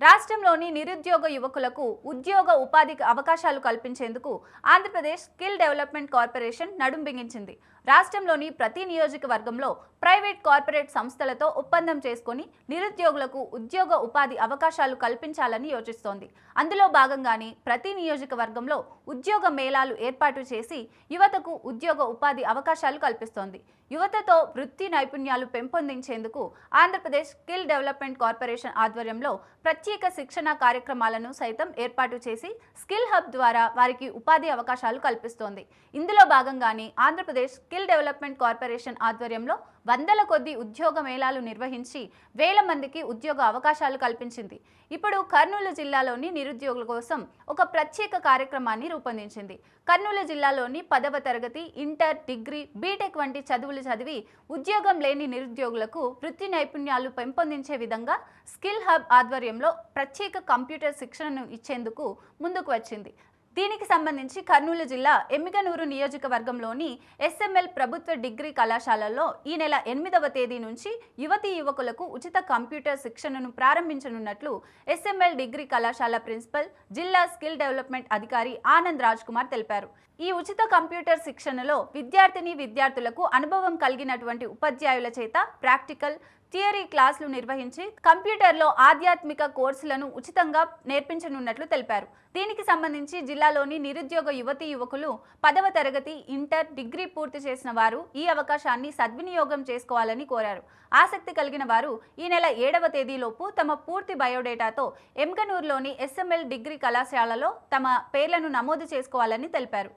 రాష్ట్రంలోని నిరుద్యోగ యువకులకు ఉద్యోగ ఉపాధి అవకాశాలు కల్పించేందుకు ఆంధ్రప్రదేశ్ స్కిల్ డెవలప్మెంట్ కార్పొరేషన్ నడుం బిగించింది రాష్ట్రంలోని ప్రతి నియోజకవర్గంలో ప్రైవేట్ కార్పొరేట్ సంస్థలతో ఒప్పందం చేసుకొని నిరుద్యోగులకు ఉద్యోగ ఉపాధి అవకాశాలు కల్పించాలని యోచిస్తోంది. అందులో భాగంగానే ప్రతి నియోజకవర్గంలో ఉద్యోగ మేళాలు ఏర్పాటు చేసి యువతకు ఉద్యోగ ఉపాధి అవకాశాలు కల్పిస్తోంది. యువతతో వృత్తి నైపుణ్యాలు పెంపొందించేందుకు ఆంధ్రప్రదేశ్ స్కిల్ డెవలప్మెంట్ కార్పొరేషన్ ఆధ్వర్యంలో ప్రత్యేక ప్రత్యేక శిక్షణ కార్యక్రమాలను సైతం ఏర్పాటు చేసి స్కిల్ హబ్ ద్వారా వారికి ఉపాధి అవకాశాలు కల్పిస్తోంది. ఇందులో భాగంగానే ఆంధ్రప్రదేశ్ స్కిల్ డెవలప్మెంట్ కార్పొరేషన్ ఆధ్వర్యంలో వందల కొద్ది ఉద్యోగ మేళాలు నిర్వహించి వేల మందికి ఉద్యోగ అవకాశాలు కల్పించింది. ఇప్పుడు కర్నూలు జిల్లాలోని నిరుద్యోగుల కోసం ఒక ప్రత్యేక కార్యక్రమాన్ని రూపొందించింది. కర్నూలు జిల్లాలోని పదవ తరగతి ఇంటర్ డిగ్రీ బీటెక్ వంటి చదువులు చదివి ఉద్యోగం లేని నిరుద్యోగులకు వృత్తి నైపుణ్యాలు పెంపొందించే విధంగా స్కిల్ హబ్ ఆధ్వర్యంలో ప్రత్యేక కంప్యూటర్ శిక్షణను ఇచ్చేందుకు ముందుకు వచ్చింది. దీనికి సంబంధించి కర్నూలు జిల్లా ఎమ్మిగనూరు నియోజకవర్గంలోని ఎస్ఎంఎల్ ప్రభుత్వ డిగ్రీ కళాశాలలో ఈ నెల ఎనిమిదవ తేదీ నుంచి యువతీ యువకులకు ఉచిత కంప్యూటర్ శిక్షణను ప్రారంభించనున్నట్లు ఎస్ఎంఎల్ డిగ్రీ కళాశాల ప్రిన్సిపల్ జిల్లా స్కిల్ డెవలప్మెంట్ అధికారి ఆనంద్ రాజ్ కుమార్ తెలిపారు. ఈ ఉచిత కంప్యూటర్ శిక్షణలో విద్యార్థిని విద్యార్థులకు అనుభవం కలిగినటువంటి ఉపాధ్యాయుల చేత ప్రాక్టికల్ థియరీ క్లాసులు నిర్వహించి కంప్యూటర్లో ఆధ్యాత్మిక కోర్సులను ఉచితంగా నేర్పించనున్నట్లు తెలిపారు. దీనికి సంబంధించి జిల్లాలోని నిరుద్యోగ యువతీ యువకులు పదవ తరగతి ఇంటర్ డిగ్రీ పూర్తి చేసిన వారు ఈ అవకాశాన్ని సద్వినియోగం చేసుకోవాలని కోరారు. ఆసక్తి కలిగిన వారు ఈ నెల ఏడవ తేదీలోపు తమ పూర్తి బయోడేటాతో ఎంకనూరులోని ఎస్ఎంఎల్ డిగ్రీ కళాశాలలో తమ పేర్లను నమోదు చేసుకోవాలని తెలిపారు.